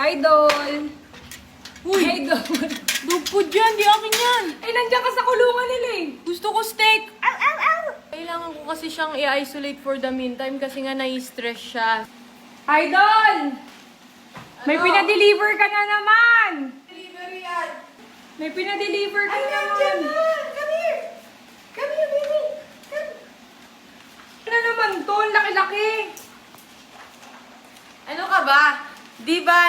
Idol! Uy! Idol! Dog food yan, di akin yan. Ay, nandiyan ka sa kulungan nila eh. Gusto ko steak. Ow, ow, ow. Kailangan ko kasi siyang i-isolate for the meantime kasi nga nai-stress siya. Idol! May Ano? pinadeliver ka na naman! Delivery yan. May pinadeliver ka Ay, na nandiyan naman! na. Come here. Come here, baby. Come. Ano naman to? Ang laki-laki! Ano ka ba?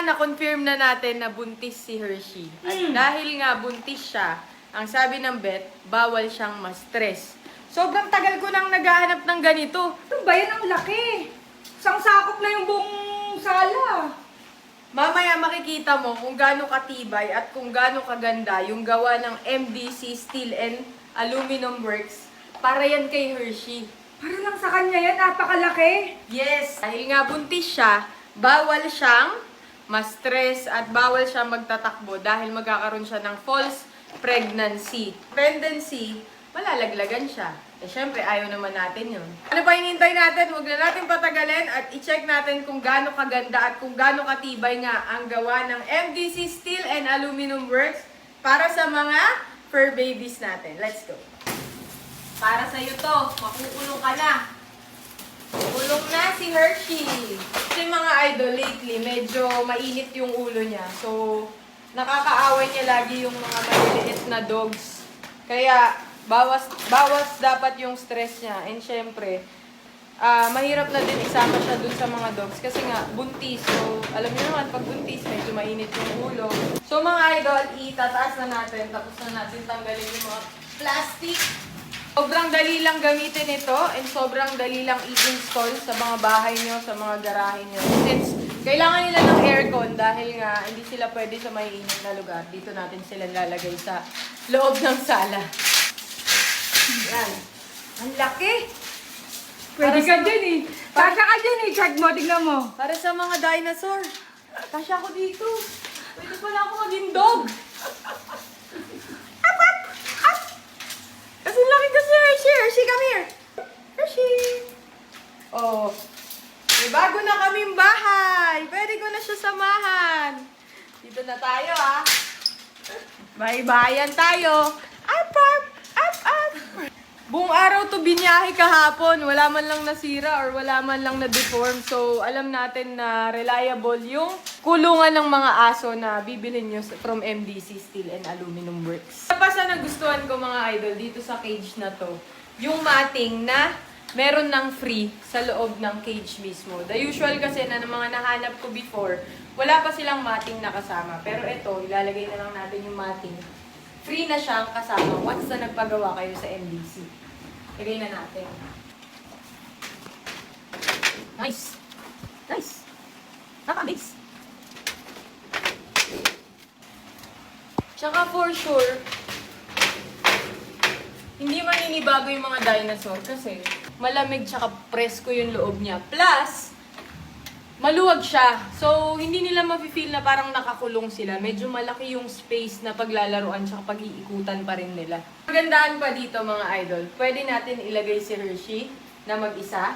Na-confirm na natin na buntis si Hershey? At Hmm. dahil nga buntis siya, ang sabi ng vet, bawal siyang ma-stress. Sobrang tagal ko nang naghahanap ng ganito. Ano ba yan? Ang laki! Isang sakop na yung buong sala. Mamaya makikita mo kung gaano katibay at kung gaano kaganda yung gawa ng MDC Steel and Aluminum Works para yan kay Hershey. Para lang sa kanya yan, napakalaki. Yes, dahil nga buntis siya, bawal siyang ma-stress at bawal siya magtatakbo dahil magkakaroon siya ng false pregnancy. Pregnancy, malalaglagan siya. Eh syempre, ayaw naman natin yun. Ano pa hinihintay natin? Huwag na natin patagalin at i-check natin kung gaano kaganda at kung gaano katibay nga ang gawa ng MDC Steel and Aluminum Works para sa mga fur babies natin. Let's go. Para sa iyo to, makukulong ka na. Si Hershey. Kasi mga idol, lately, medyo mainit yung ulo niya. So, nakakaaway niya lagi yung mga maliliit na dogs. Kaya, bawas, bawas dapat yung stress niya. And syempre, ah mahirap na din isama siya dun sa mga dogs. Kasi nga, buntis. So, alam niyo naman, pag buntis, medyo mainit yung ulo. So, mga idol, itataas na natin. Tapos na natin tanggalin yung mga plastic. Sobrang dali lang gamitin ito and sobrang dali lang i-install sa mga bahay nyo, sa mga garahe nyo. Since kailangan nila ng aircon dahil nga hindi sila pwede sa mainit na lugar. Dito natin sila lalagay sa loob ng sala. Yan. Ang laki! Pwede Para ka sa- dyan eh. Kasha ka dyan eh. Check mo, tignan mo. Para sa mga dinosaur. Kasya ako dito. Pwede pala ako maging dog. Kasi laki kasi Hershey. Hershey, come here. Hershey. Oh. May bago na kaming bahay. Pwede ko na siya samahan. Dito na tayo, ah. Bye-bayan tayo. Up, up, up, up. Buong araw to binyahe kahapon. Wala man lang nasira or wala man lang na-deform. So, alam natin na reliable yung kulungan ng mga aso na bibilin nyo from MDC Steel and Aluminum Works. Pa sa nagustuhan ko mga idol dito sa cage na to, yung mating na meron ng free sa loob ng cage mismo. The usual kasi na ng mga nahanap ko before, wala pa silang mating na kasama. Pero ito, ilalagay na lang natin yung mating. Free na siyang kasama once na nagpagawa kayo sa MDC. Lagay na natin. Nice! Nice! Nakamiss! Tsaka for sure, hindi maninibago yung mga dinosaur kasi malamig tsaka presko yung loob niya. Plus, maluwag siya. So, hindi nila mafe-feel na parang nakakulong sila. Medyo malaki yung space na paglalaruan tsaka pag-iikutan pa rin nila. Magandaan pa dito mga idol. Pwede natin ilagay si Hershey na mag-isa.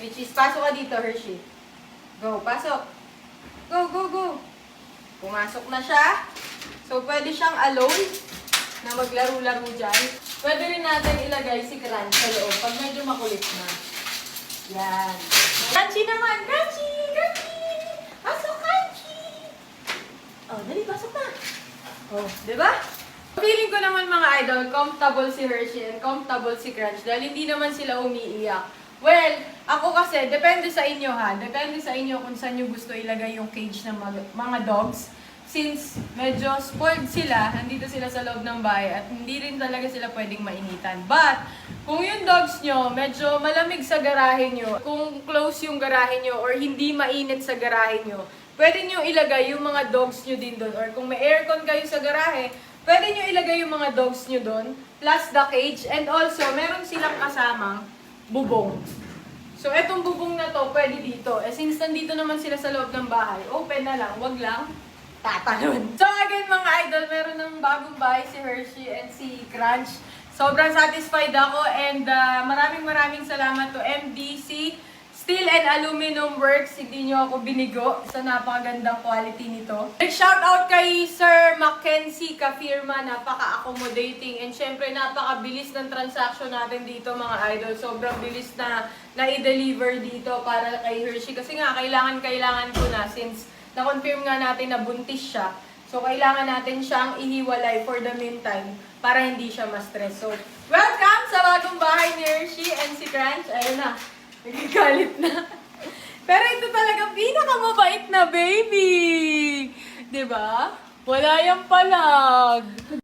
Which is, pasok ka dito Hershey. Go, pasok. Go, go, go. Pumasok na siya. So, pwede siyang alone na maglaro-laro dyan. Pwede rin natin ilagay si Crunch sa loob pag medyo makulit na. Yan. Crunchy naman! Crunchy! Crunchy! Pasok, Crunchy! Oh, dali, pasok na. Oh, di ba? Feeling ko naman mga idol, comfortable si Hershey and comfortable si Crunch dahil hindi naman sila umiiyak. Well, ako kasi, depende sa inyo ha. Depende sa inyo kung saan nyo gusto ilagay yung cage ng mga, dogs. Since medyo spoiled sila, nandito sila sa loob ng bahay at hindi rin talaga sila pwedeng mainitan. But, kung yung dogs nyo medyo malamig sa garahe nyo, kung close yung garahe nyo or hindi mainit sa garahe nyo, pwede nyo ilagay yung mga dogs nyo din doon. Or kung may aircon kayo sa garahe, pwede nyo ilagay yung mga dogs nyo doon, plus the cage. And also, meron silang kasamang bubong. So, etong bubong na to, pwede dito. Eh, since nandito naman sila sa loob ng bahay, open na lang, wag lang tatalon. So, again, mga idol, meron ng bagong bahay si Hershey and si Crunch. Sobrang satisfied ako and uh, maraming maraming salamat to MDC Steel and aluminum works, hindi nyo ako binigo sa napakagandang quality nito. Big shout out kay Sir Mackenzie Kafirma, napaka-accommodating and syempre napakabilis ng transaction natin dito mga idol. Sobrang bilis na na-deliver dito para kay Hershey kasi nga kailangan-kailangan ko na since na-confirm nga natin na buntis siya. So kailangan natin siyang ihiwalay for the meantime para hindi siya ma-stress. So welcome sa bagong bahay ni Hershey and si Crunch. Ayun na. Nagagalit na. Pero ito talaga pinakamabait na baby. ba? Wala yung palag.